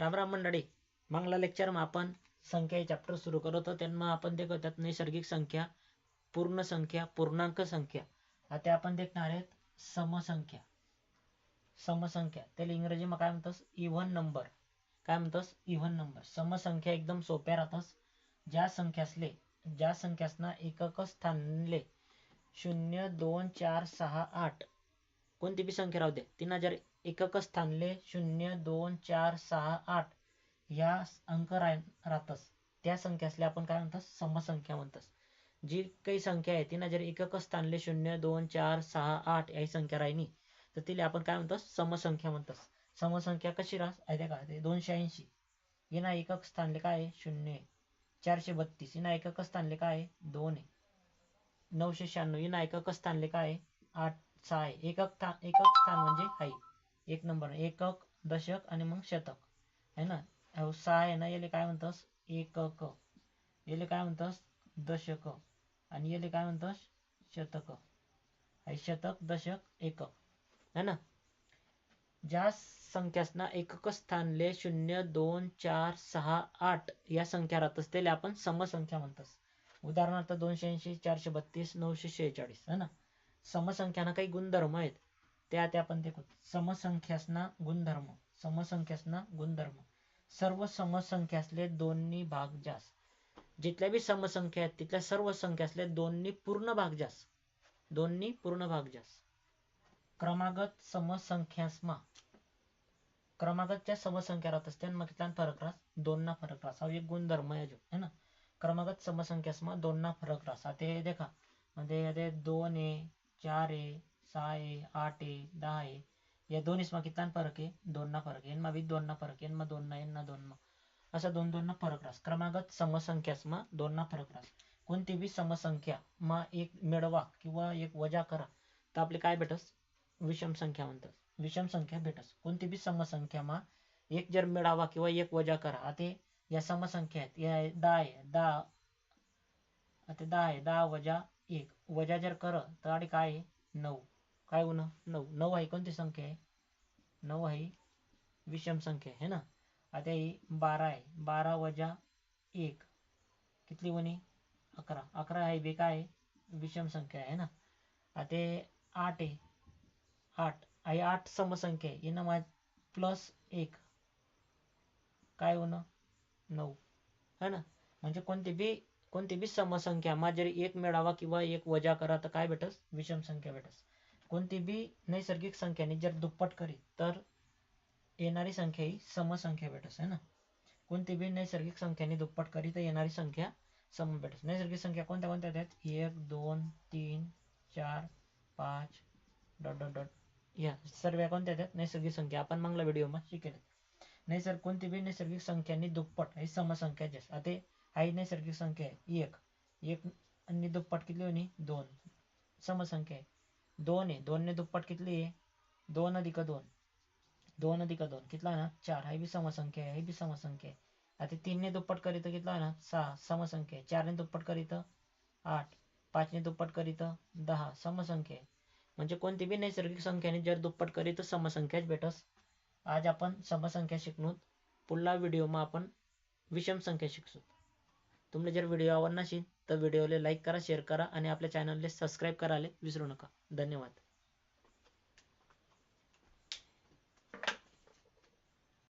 राम राम मंडळी. मागला लेक्चरमा आपण संख्या चॅप्टर सुरू करत होतो. त्यांना आपण ते त्यात नैसर्गिक संख्या पूर्ण संख्या पूर्णांक संख्या. आता आपण देखणार आहेत समसंख्या. समसंख्या. त्याला इंग्रजीमा काय म्हणतोस? इव्हन नंबर काय म्हणतोस? इव्हन नंबर समसंख्या एकदम सोप्या राहतस. ज्या संख्यासले ज्या संख्यासना एकक स्थानले शून्य दोन चार सहा आठ. कोणती बी संख्या राहू दे. तीन हजार एकक स्थानले शून्य दोन चार सहा आठ ह्या अंक राहतस. त्या संख्यासले आपण काय म्हणतात समसंख्या म्हणतात जी काही संख्या आहे तिना जर एकक स्थानले शून्य दोन चार सहा आठ ही संख्या राहिली तर तिला आपण काय म्हणतात समसंख्या म्हणतात समसंख्या कशी राहत आहे का ते दोनशे ऐंशी. हिना एकक स्थानले काय आहे? शून्य चारशे बत्तीस. हिना एकक स्थानले काय आहे? दोन आहे. नऊशे शहाण्णव. हिना एकक स्थानले काय आहे? आठ सहा आहे. एकक स्थान एकक स्थान म्हणजे आहे. एक नंबर एकक दशक आणि मग शतक. आहे ना? सहा आहे ना याले काय म्हणतोस? एकक. याले काय म्हणतास? दशक. आणि याले काय म्हणतोस? शतक. शतक दशक एकक. है ना? ज्या संख्यासना एकक स्थानले शून्य दोन चार सहा आठ या संख्या राहत त्याला आपण समसंख्या म्हणतस. उदाहरणार्थ दोनशे ऐंशी चारशे बत्तीस नऊशे शेहेचाळीस. है ना? समसंख्याना काही गुणधर्म आहेत. त्या त्या आपण ते समसंख्यासना गुणधर्म. समसंख्यासना गुणधर्म. सर्व समसंख्यासले दोन्ही भाग जास. जितल्या बी समसंख्या आहेत तिथल्या सर्व संख्यासले दोन्ही पूर्ण भाग जास. दोन्ही पूर्ण भाग जास. क्रमागत समसंख्यासमा. क्रमागतच्या समसंख्या राहत असते मग कितला फरक राहस. दोनना फरक राहस. हा एक गुणधर्म आहे जो है ना? क्रमागत समसंख्यासमा दोनना फरक राहस. आता हे देखा. म्हणजे दोन ए चार ए सहा आहे आठ आहे दहा आहे या दोन इसमा कितना फरक आहे. दोन ना फरक आहे यांना बी दोन ना फरक आहे. यांना दोन ना यांना दोन ना असा दोन दोन ना फरक राहस क्रमागत समसंख्यासमा दोन ना फरक राहस कोणती बी समसंख्या मा एक मिळवा किंवा एक वजा करा तर आपले काय भेटस? विषम संख्या म्हणतात. विषम संख्या भेटस. कोणती बी समसंख्या मा एक जर मिळावा किंवा एक वजा करा आता या समसंख्या आहेत. या दहा आहे दहा आता दहा आहे दहा वजा एक. वजा जर कर तर आणि काय आहे? नऊ. काय होणं नऊ. नऊ आहे कोणती संख्या आहे? नऊ आहे विषम संख्या आहे ना? आता ही बारा आहे. बारा वजा एक. कितली वनी अकरा. अकरा आहे बे काय आहे? विषम संख्या आहे ना? आता आठ आहे. आठ. आहे आठ समसंख्या आहे. ना मा प्लस एक. काय होणं नऊ. है ना? म्हणजे कोणती बी कोणती बी समसंख्या मा जरी एक मिळावा किंवा एक वजा करा तर काय भेटस? विषम संख्या भेटस. कोणती बी नैसर्गिक संख्याने जर दुप्पट करी तर येणारी संख्या ही समसंख्या भेटस आहे ना? कोणती बी नैसर्गिक संख्याने दुप्पट करी तर येणारी संख्या सम भेटस. नैसर्गिक संख्या कोणत्या कोणत्या आहेत? एक दोन तीन चार पाच डॉट डॉट डॉट. या सर्व कोणत्या आहेत? नैसर्गिक संख्या. आपण मागला मध्ये शिकेल. नैसर्ग कोणती बी नैसर्गिक संख्याने दुप्पट ही समसंख्या जास्त आता ही नैसर्गिक संख्या आहे. एक. एक आणि दुप्पट किती होणी दोन. समसंख्या आहे. दोन आहे. दोनने दुप्पट कितली आहे? दोन अधिक दोन. दोन अधिक दोन. कितला ना? चार. हे बी समसंख्या आहे. हे बी समसंख्या आहे. आता तीनने दुप्पट करीत कितला ना? सहा. समसंख्या आहे. चारने दुप्पट करीत आठ. पाचने दुप्पट करीत दहा. समसंख्या आहे. म्हणजे कोणती बी नैसर्गिक संख्याने जर दुप्पट करीत तर समसंख्याच भेटस. आज आपण समसंख्या शिकणूत. पुढला व्हिडिओमा आपण विषम संख्या शिकसू. तुम्हाला जर व्हिडिओ आवडला नसेल तर व्हिडिओला लाईक करा शेअर करा आणि आपल्या चॅनलला सबस्क्राईब करायला विसरू नका. धन्यवाद.